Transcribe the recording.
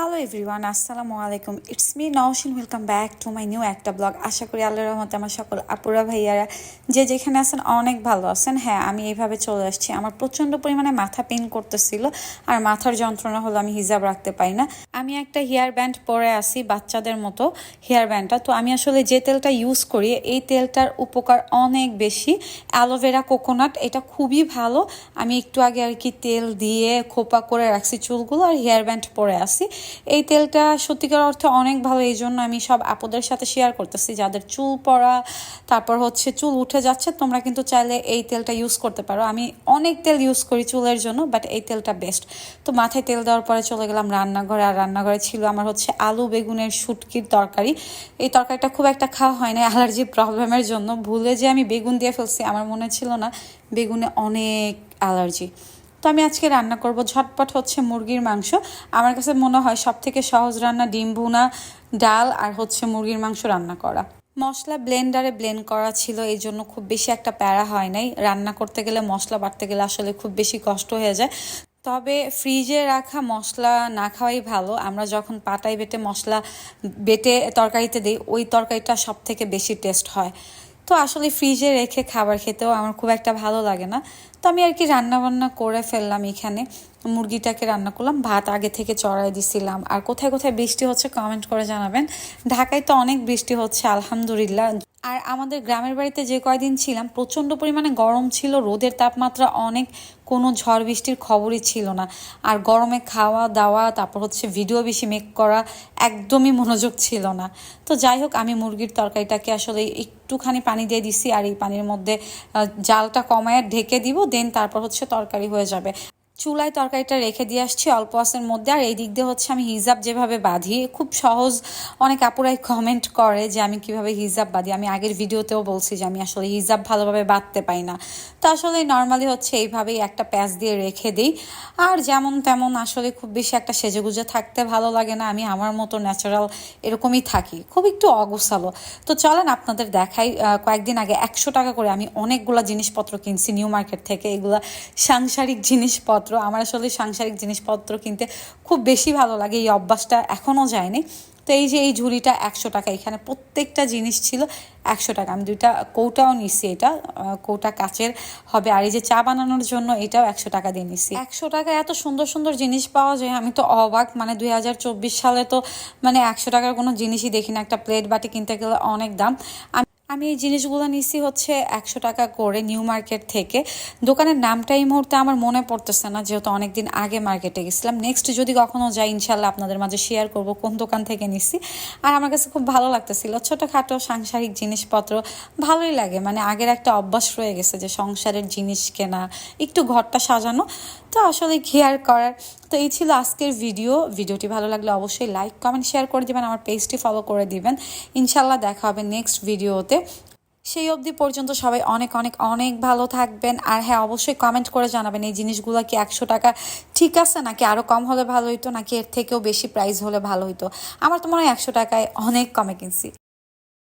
Hello everyone আসসালামু আলাইকুম it's me Naushin welcome back to my new একটা blog আশা করি আল্লাহ রহমতে আমার সকল আপুরা, ভাইয়ারা, যে যেখানে আছেন, অনেক ভালো আছেন। হ্যাঁ আমি এইভাবে চলে আসছি। আমার প্রচণ্ড পরিমাণে মাথা পেন করতেছিল, আর মাথার যন্ত্রণা হলো আমি হিজাব রাখতে পারি না। আমি একটা হেয়ার ব্যান্ড পরে আসি বাচ্চাদের মতো হেয়ার ব্যান্ডটা তো আমি আসলে যে তেলটা ইউজ করি, এই তেলটার উপকার অনেক বেশি। অ্যালোভেরা কোকোনাট এটা খুবই ভালো। আমি একটু আগে আর কি তেল দিয়ে খোপা করে রাখছি চুলগুলো আর হেয়ার ব্যান্ড পরে আসি এই তেলটা সত্যিকার অর্থে অনেক ভালো, এই জন্য আমি সব আপদের সাথে শেয়ার করতেছি। যাদের চুল পড়া, তারপর হচ্ছে চুল উঠে যাচ্ছে, তোমরা কিন্তু চাইলে এই তেলটা ইউজ করতে পারো। আমি অনেক তেল ইউজ করি চুলের জন্য বাট এই তেলটা বেস্ট তো মাথায় তেল দেওয়ার পরে চলে গেলাম রান্নাঘরে আর রান্নাঘরে ছিল আমার হচ্ছে আলু বেগুনের শুটকির তরকারি। এই তরকারিটা খুব একটা খাওয়া হয় না অ্যালার্জি প্রবলেমের জন্য। ভুলে যে আমি বেগুন দিয়ে ফেলছি, আমার মনে ছিল না বেগুনে অনেক অ্যালার্জি। তো আমি আজকে রান্না করব ঝটপট হচ্ছে মুরগির মাংস। আমার কাছে মনে হয় সব থেকে সহজ রান্না ডিম ভুনা, ডাল আর হচ্ছে মুরগির মাংস রান্না করা। মশলা ব্লেন্ডারে ব্লেন্ড করা ছিল, এই জন্য খুব বেশি একটা প্যারা হয় নাই। রান্না করতে গেলে মশলা বাড়তে গেলে আসলে খুব বেশি কষ্ট হয়ে যায়। তবে ফ্রিজে রাখা মশলা না খাওয়াই ভালো। আমরা যখন পাতায় বেটে মশলা বেটে তরকারিতে দিই, ওই তরকারিটা সব থেকে বেশি টেস্ট হয়। তো আসলে ফ্রিজে রেখে খাবার খেতেও আমার খুব একটা ভালো লাগে না। তো আমি আর কি রান্না বান্না করে ফেললাম এখানে। মুরগিটাকে রান্না করলাম, ভাত আগে থেকে চড়াই দিছিলাম। আর কোথায় কোথায় বৃষ্টি হচ্ছে কমেন্ট করে জানাবেন। ঢাকায় তো অনেক বৃষ্টি হচ্ছে, আলহামদুলিল্লাহ। আর আমাদের গ্রামের বাড়িতে যে কয়দিন ছিলাম, প্রচণ্ড পরিমাণে গরম ছিল, রোদের তাপমাত্রা অনেক, কোনো ঝড় বৃষ্টির খবরই ছিল না। আর গরমে খাওয়া দাওয়া, তারপর হচ্ছে ভিডিও বেশি মেক করা একদমই মনোযোগ ছিল না। তো যাই হোক, আমি মুরগির তরকারিটাকে আসলে একটুখানি পানি দিয়ে দিছি, আর এই পানির মধ্যে জালটা কমায় ঢেকে দিব দেন তারপর হচ্ছে তরকারি হয়ে যাবে। চুলায় তরকারিটা রেখে দিয়ে আসছি, অল্প আসের মধ্যে। আর এই দিক দিয়ে হচ্ছে আমি হিজাব যেভাবে বাঁধি, খুব সহজ। অনেক আপুরাই কমেন্ট করে যে আমি কীভাবে হিজাব বাঁধি। আমি আগের ভিডিওতেও বলছি যে আমি আসলে হিজাব ভালোভাবে বাঁধতে পাই না। তো আসলে নর্মালি হচ্ছে এইভাবেই একটা প্যাচ দিয়ে রেখে দিই। আর যেমন তেমন আসলে খুব বেশি একটা সেজেগুজে থাকতে ভালো লাগে না। আমি আমার মতো ন্যাচারাল এরকমই থাকি। খুব একটু অগোছালো। তো চলেন আপনাদের দেখাই কয়েকদিন আগে একশো টাকা করে আমি অনেকগুলো জিনিসপত্র কিনছি, নিউ মার্কেট থেকে। এগুলা সাংসারিক জিনিসপত্র। আমার আসলে সাংসারিক জিনিসপত্র কিনতে খুব বেশি ভালো লাগে, এই অভ্যাসটা এখনও যায়নি। তো এই যে এই ঝুড়িটা একশো টাকা, এখানে প্রত্যেকটা জিনিস ছিল একশো টাকা। আমি দুইটা কৌটাও নিছি এটা কৌটা কাচের হবে, আর এই যে চা বানানোর জন্য এটাও একশো টাকা দিয়ে নিছি একশো টাকা এত সুন্দর সুন্দর জিনিস পাওয়া যায়, আমি তো অবাক মানে দুই হাজার চব্বিশ সালে তো মানে একশো টাকার কোনো জিনিসই দেখি না, একটা প্লেট বাটি কিনতে গেলে অনেক দাম। আমি এই জিনিসগুলো নিছি হচ্ছে একশো টাকা করে নিউ মার্কেট থেকে। দোকানের নামটা এই মুহূর্তে আমার মনে পড়তেছে না, যেহেতু অনেকদিন আগে মার্কেটে গেছিলাম। নেক্সট যদি কখনো যাই ইনশাল্লাহ আপনাদের মাঝে শেয়ার করব কোন দোকান থেকে নিছি। আর আমার কাছে খুব ভালো লাগতেছিল, ছোটোখাটো সাংসারিক জিনিসপত্র, ভালোই লাগে। মানে আগের একটা অভ্যাস রয়ে গেছে যে সংসারের জিনিস কেনা, একটু ঘরটা সাজানো। তো আসলে কেয়ার করার? তো এই ছিল আজকের ভিডিও ভিডিওটি ভালো লাগলে অবশ্যই লাইক কমেন্ট শেয়ার করে দিবেন, আমার পেজটি ফলো করে দিবেন। ইনশাল্লাহ দেখা হবে নেক্সট ভিডিওতে সেই অবধি পর্যন্ত সবাই অনেক অনেক অনেক ভালো থাকবেন। আর হ্যাঁ অবশ্যই কমেন্ট করে জানাবেন, এই জিনিসগুলো কি একশো টাকা ঠিক আছে? নাকি আরও কম হলে ভালো হইতো? নাকি এর থেকেও বেশি প্রাইস হলে ভালো হইতো? আমার তো মনে হয় একশো টাকায় অনেক কমে কিনছি